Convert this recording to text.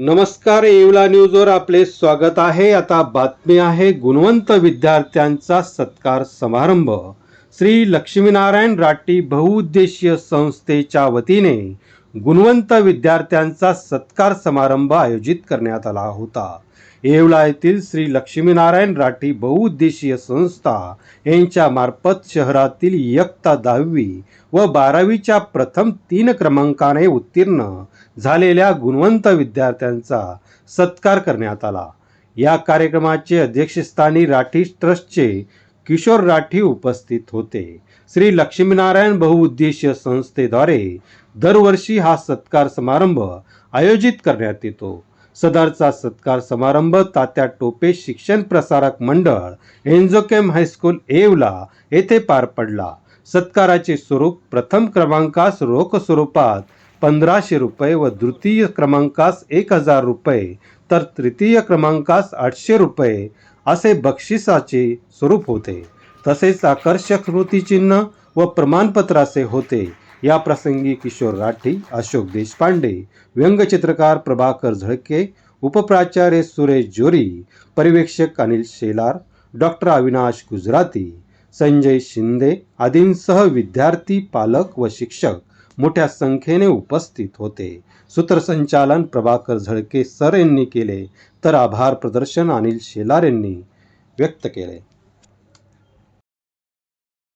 नमस्कार येवला न्यूजवर आपले स्वागत आहे. आता बातमी आहे गुणवंत विद्यार्थ्यांचा सत्कार समारंभ. श्री लक्ष्मीनारायण राठी बहुउद्देशीय संस्थेच्या वतीने गुणवंत विद्यार्थ्यांचा सत्कार समारंभ आयोजित करण्यात आला होता. येवला येथील श्री लक्ष्मीनारायण राठी बहुउद्देशीय संस्था यांच्या मार्फत शहरातील इयत्ता दहावी व बारावीच्या प्रथम तीन क्रमांकाने उत्तीर्ण झालेल्या गुणवंत विद्यार्थ्यांचा सत्कार करण्यात आला. या कार्यक्रमाचे अध्यक्षस्थानी राठी ट्रस्टचे किशोर राठी उपस्थित होते. श्री लक्ष्मीनारायण बहुउद्देशीय संस्थेद्वारे दरवर्षी हा सत्कार समारंभ आयोजित करण्यात येतो. सदरचा सत्कार समारंभ तात्या टोपे शिक्षण प्रसारक मंडळ एन्झोकेम हायस्कूल एवला येथे पार पडला. सत्काराचे स्वरूप प्रथम क्रमांकास रोख स्वरूपात पंधराशे रुपये व द्वितीय क्रमांकास एक हजार रुपये तर तृतीय क्रमांकास आठशे रुपये असे बक्षिसाचे स्वरूप होते. तसेच आकर्षक स्मृतिचिन्ह व प्रमाणपत्र असे होते. या प्रसंगी किशोर राठी अशोक देशपांडे व्यंगचित्रकार प्रभाकर झळके उपप्राचार्य सुरेश जोरी पर्यवेक्षक अनिल शेलार डॉक्टर अविनाश गुजराती संजय शिंदे आदींसह विद्यार्थी पालक व शिक्षक मोठ्या संख्येने उपस्थित होते. सूत्रसंचालन प्रभाकर झळके सर यांनी केले तर आभार प्रदर्शन अनिल शेलार यांनी व्यक्त केले.